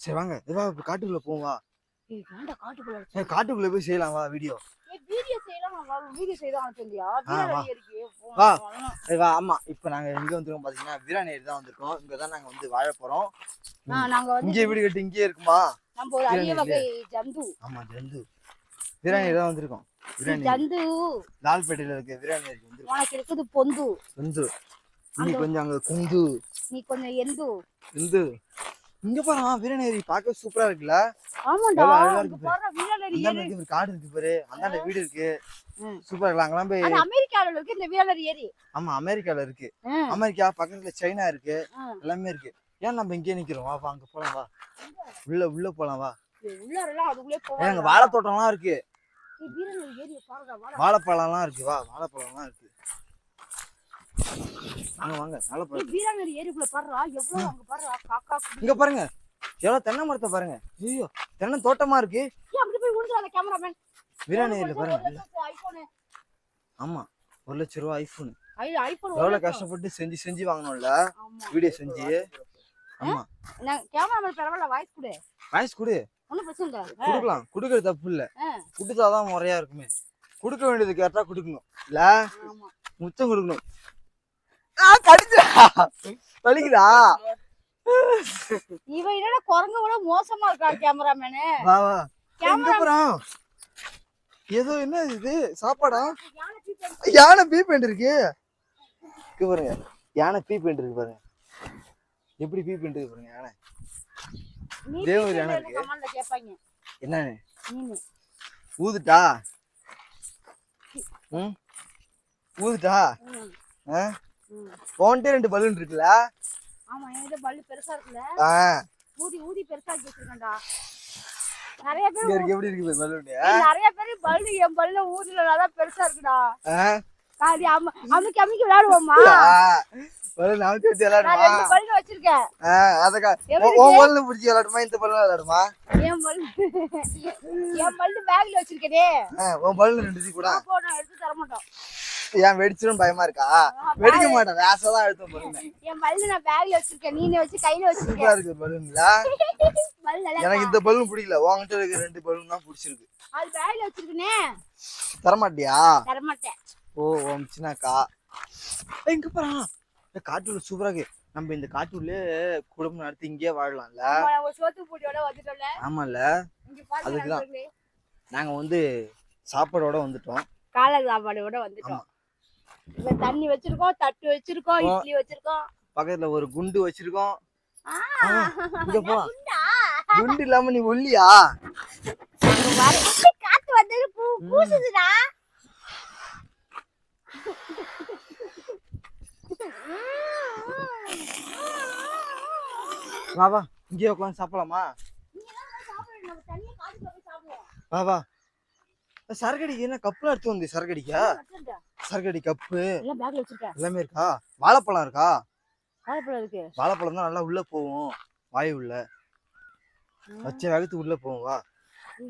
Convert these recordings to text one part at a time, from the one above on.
சரி வாங்க. வா இப்ப காட்டுக்குள்ள போவோம் வா. ஏய் வேண்டாம் காட்டுக்குள்ள ஏய், காட்டுக்குள்ள போய் செய்யலாம் வா வீடியோ ஏய் வீடியோ செய்யலாம் வீடியோ. இருக்கு வா. வா. ஆமா. இப்ப நாங்க எங்க வந்திருக்கோம் பாத்தீங்கன்னா வீராநேரி தான் வந்திருக்கோம். இங்க தான் நாங்க வந்து வாழ போறோம். ஆ, நாங்க வந்து இங்கே வீடு கட்டி இங்கே இருக்குமா? நம்ம ஒரு அரிய வீராணி வகை ஜந்து. ஆமா ஜந்து. வீராநேரி தான் வந்திருக்கோம். ஜந்து. லால்பேட்டையில இருக்க உனக்கு இருக்குது பொந்து. குந்து நீ கொஞ்சம் அங்க குந்து. நீ கொஞ்சம் எந்து. குந்து இங்க பாரு வீரநேரி பார்க்க சூப்பரா இருக்குல்ல? எவ்வளவு அழகா இருக்கு பாரு. வீரநேரி ஏரி இருக்கு காடு இருக்கு பாரு. அந்தாண்ட வீடு இருக்கு. சூப்பரா இருக்கலாம் அங்கெல்லாம் போய் அது அமெரிக்கால இருக்கு இந்த வீரநேரி ஏரி ஆமா அமெரிக்கால இருக்கு. அமெரிக்கா பக்கத்துல சைனா இருக்கு. எல்லாமே இருக்கு. ஏன் நம்ம இங்கே நிக்கிறோம்? வா அங்க போலாம் வா. உள்ள உள்ள போலாம் வா. அங்க வாழைத்தோட்டம்லாம் இருக்கு. வாழைப்பழம்லாம் இருக்கு வா வாழைப்பழம்லாம் இருக்கு. வாங்க வாங்க வாழைப்பழம் ஏய், வீரநேரி ஏரிக்குள்ள பாருடா. எவ்வளவு அங்க பாருடா காக்கா குருவி. இங்க பாருங்க. எவ்வளவு தென்னை மரத்தை பாருங்க. ஐயோ தென்னை தோட்டமா இருக்கு. அப்படி போய் விழுந்துடாத கேமராமேன் வீராநேரியில பாருங்க. ஆமா ஒரு லட்ச ரூபா ஐபோன். எவ்வளவு கஷ்டப்பட்டு செஞ்சு செஞ்சு வாங்கணும்ல வீடியோ செஞ்சு. ஆமா. கேமராமேன் பரவாயில்ல வாய்ஸ் கொடு. வாய்ஸ் கொடு. குடுக்கலாம். குடுக்கறது தப்பு இல்ல. குடுத்தாதான் முறையா இருக்குமே. குடுக்க வேண்டியது கரெக்டா குடுக்கணும். இல்ல? முத்தம் கொடுக்கணும். கடிச்சா வலிக்குதா இவன் என்னடா குரங்க விட மோசமா இருக்கா கேமராமேனு? வா வா. எங்க போறோம் ஏதோ என்ன இது? சாப்பாடா? யானை பீ பெயிண்ட் இருக்கு. இங்க பாருங்க. யானை பீ பெயிண்ட் இருக்கு பாருங்க. எப்படி பீ பெயிண்ட் இருக்கு பாருங்க யானை. ஒரு யானை இருக்கு. என்ன ஊதுட்டா? ம்? ஊதுட்டா? ஆ? ம். உன்கிட்ட ரெண்டு பலூன் இருக்குல்ல? ஆமா என்கிட்ட பல்லு பெருசா இருக்குல்ல? ஊதி ஊதி பெருசாக்கி வச்சிருக்கேன்டா. நிறைய பேர் எப்படி இருக்கு பலூன் நிறைய பேர் பல்லு என் பல்லு ஊதிலதான் பெருசா இருக்குடா. அது அம்ம அமுக்கி அமுக்கி விளையாடுவோமா பலூன் அமுத்தி வச்சு நான் விளையாடுமா ரெண்டு பல்லு வச்சிருக்கேன். அதக்கா உன் பலூன் பிடிச்சி விளையாடுமா? இந்த பலூன் விளையாடுமா? என் பல்லு என் பல்லு பேக்ல வச்சிருக்கேனே. உன் பலூன் ரெண்டு கூட. நான் எடுத்து தர மாட்டோம் ஏன் வெடிச்சிடும் பயமா இருக்கா? வெடிக்க மாட்டேன். வேசதான் அழுத்தம் பலூன் என் பல்லு நான் பேக்ல வச்சிருக்கேன். நீ வச்சு கையில வச்சிருக்கேன். இருக்கு பலூன்ல எனக்கு இந்த பலூன் பிடிக்கல. உன்கிட்ட இருக்க ரெண்டு பலூன் தான் பிடிச்சிருக்கு. அது பேக்ல வச்சிருக்கனே. தரமாட்டியா? தர மாட்டேன் ஓ உன் சின்னாக்கா எங்க போறான் இந்த காட்டுல சூப்பரா இருக்கு. நம்ம இந்த காட்டுள்ளே குடும்பம் நடத்தி இங்கேயே வாழலாம்ல. ஆமால அதுக்குதான். நாங்க வந்து சாப்பாடோட வந்துட்டோம். காலை சாப்பாடோட வந்துட்டோம். தண்ணி வச்சிருக்கோம் தட்டு வச்சிருக்கோம். இட்லி வச்சிருக்கோம் பக்கத்துல ஒரு குண்டு வச்சிருக்கோம் இங்க போ குண்டா? இல்லாம நீ ஒல்லியா இங்க. காத்து வந்தது பூசுதுடா வா வா இங்கேயே உட்காந்து சாப்பிடலாமா வா வா சரக்கடிக்கு என்ன கப்புல எடுத்து வந்து சரக்கடிக்கா வச்சிருக்கா? சரக்கடி கப்பு. எல்லாம் இருக்கா? வாழைப்பழம் இருக்கா? வாழைப்பழம் இருக்கு. வாழைப்பழம் தான் நல்லா உள்ள போகும் வாய் உள்ள. வச்ச வேகத்துக்கு உள்ள போகும் வா.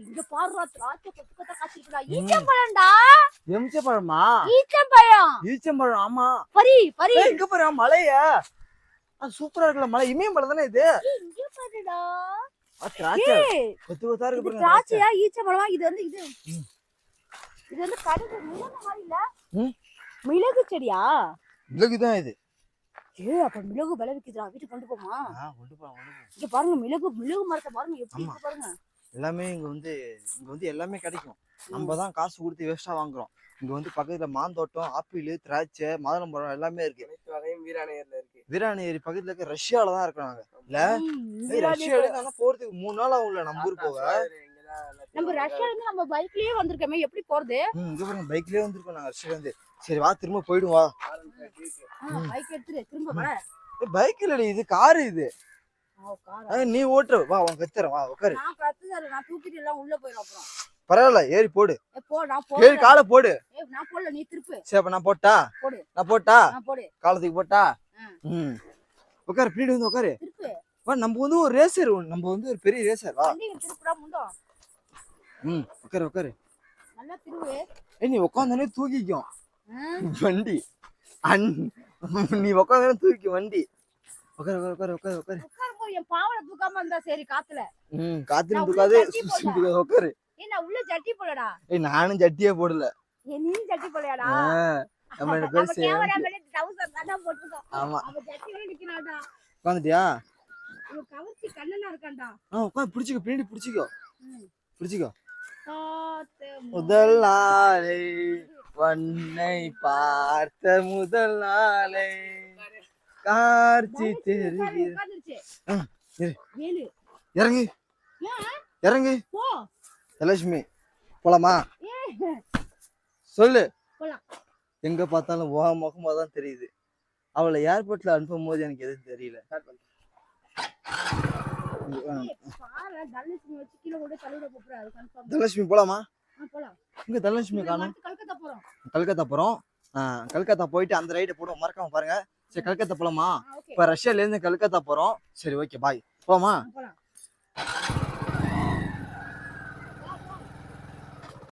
இங்க பாருடா திராட்சை கொத்து கொத்தா காய்ச்சிருக்குடா. ஈச்சம்பழம்டா. எமிச்ச பழமா ஈச்சம்பழம். ஈச்சம்பழம் ஆமா. பரி பரி மலைய. அது சூப்பரா இருக்குல்ல மலை. இமயம் பழம் தானே இது? இங்க பாருடா. திராட்சை. கொத்து கொத்தா இருக்கு இது பாருங்க திராட்சை. திராட்சையா ஈச்சம்பழமா? இது வந்து இது. இது வந்து கடுகு. மிளகு மாதிரி இல்ல. மிளகு செடியா? மிளகுதான் இது. ஏ அப்ப மிளகு விளைவிக்குதுடா வீட்டுக்கு கொண்டு போமா? கொண்டு போலாம், கொண்டு போலாம். இங்க பாருங்க மிளகு மிளகு மரத்தை பாருங்க. எப்படி. இருக்கு பாருங்க. எல்லாமே இங்க வந்து இங்க வந்து எல்லாமே கிடைக்கும். நம்ம தான் காசு கொடுத்து வேஸ்டா வாங்குறோம். இங்க வந்து பக்கத்துல மாந்தோட்டம் ஆப்பிள் திராட்சை மாதுளம்பழம் எல்லாமே இருக்கு. அனைத்து வகையும் வீராணையர்ல இருக்கு. வீராணேரி பக்கத்துல இருக்க ரஷ்யால தான் இருக்கிறாங்க. இல்ல? ரஷ்யால போறதுக்கு மூணு நாள் ஆகும்ல நம்ம ஊர் போக. நம்ம ரஷ்யால இருந்து நம்ம பைக்லயே வந்திருக்கோமே எப்படி போறது? இங்க பாருங்க பைக்லயே வந்திருக்கோம் நாங்க ரஷ்யால இருந்து. சரி வா திரும்ப போயிடும் வா. பைக் எடுத்துட்டு திரும்ப வர பைக் இல்லடி இது காரு இது. நீ ஓட்டுற வா உன் கத்துறேன் வா உட்காரு நான் கத்துதாரு நான் தூக்கிட்டு எல்லாம் உள்ள போயிடும் அப்புறம். பரவாயில்ல ஏறி போடு. ஏ, போ நான் ஏறி காலை போடு. நான் போடல நீ திருப்பு. சரி அப்ப நான் போட்டா? போடு. நான் போட்டா? நான் போடு. காலத்துக்கு போட்டா. ம். உட்காரு பின்னாடி வந்து உட்காரு வா நம்ம வந்து ஒரு ரேசர் நம்ம வந்து ஒரு பெரிய ரேசர் வா. ம் உட்காரு உட்காரு நல்லா திருவு ஏய் நீ உட்காந்தானே தூக்கிக்கும் வண்டி அன் நீ உட்காந்தானே தூக்கி வண்டி உட்காரு உட்காரு உட்காரு உட்காரு உட்காரு உட்காரு என் பாவனை தூக்காம இருந்தா சரி காத்துல ம் நான் தூக்காது. உட்காரு ஏய் நான் உள்ள சட்டி போலடா ஏய் நானும் ஜட்டியே போடல ஏய் நீ சட்டி போலையாடா ஆ, நம்ம ரெண்டு நம்ம பேரும் சே- கேமரா மேல டவுசர் தானே போட்டுருக்கோம் ஆமா அவ சட்டியோட நிக்கிறாடா உட்காந்துட்டியா இவன் கவர்ச்சி கண்ணனா இருக்கான்டா ஆ உட்காந்து பிடிச்சிக்கோ பின்னாடி பிடிச்சிக்கோ. பிடிச்சிக்கோ முதல் நாளை வண்ணை பார்த்த முதல் நாளை. காட்சி தெரிகிறது இறங்கு. இறங்கு. தலட்சுமி போலாமா? சொல்லு. எங்க பார்த்தாலும் உன் முகமா தான் தெரியுது. அவளை ஏர்போர்ட்ல அனுப்பும் போது எனக்கு எதுவும் தெரியல. தனலட்சுமி வச்சு கீழே கொண்டு கன்ஃபார்ம் தனலட்சுமி போலாமா? போலாம். இங்க தனலட்சுமி காணும்? கல்கத்தா போறோம். கல்கத்தா போறோம். ஆ, கல்கத்தா போயிட்டு அந்த ரைடு போடுவோம். மறக்காம பாருங்க. சரி கல்கத்தா போலாமா? இப்ப ரஷ்யால இருந்து கல்கத்தா போறோம். சரி ஓகே பாய் போலாமா.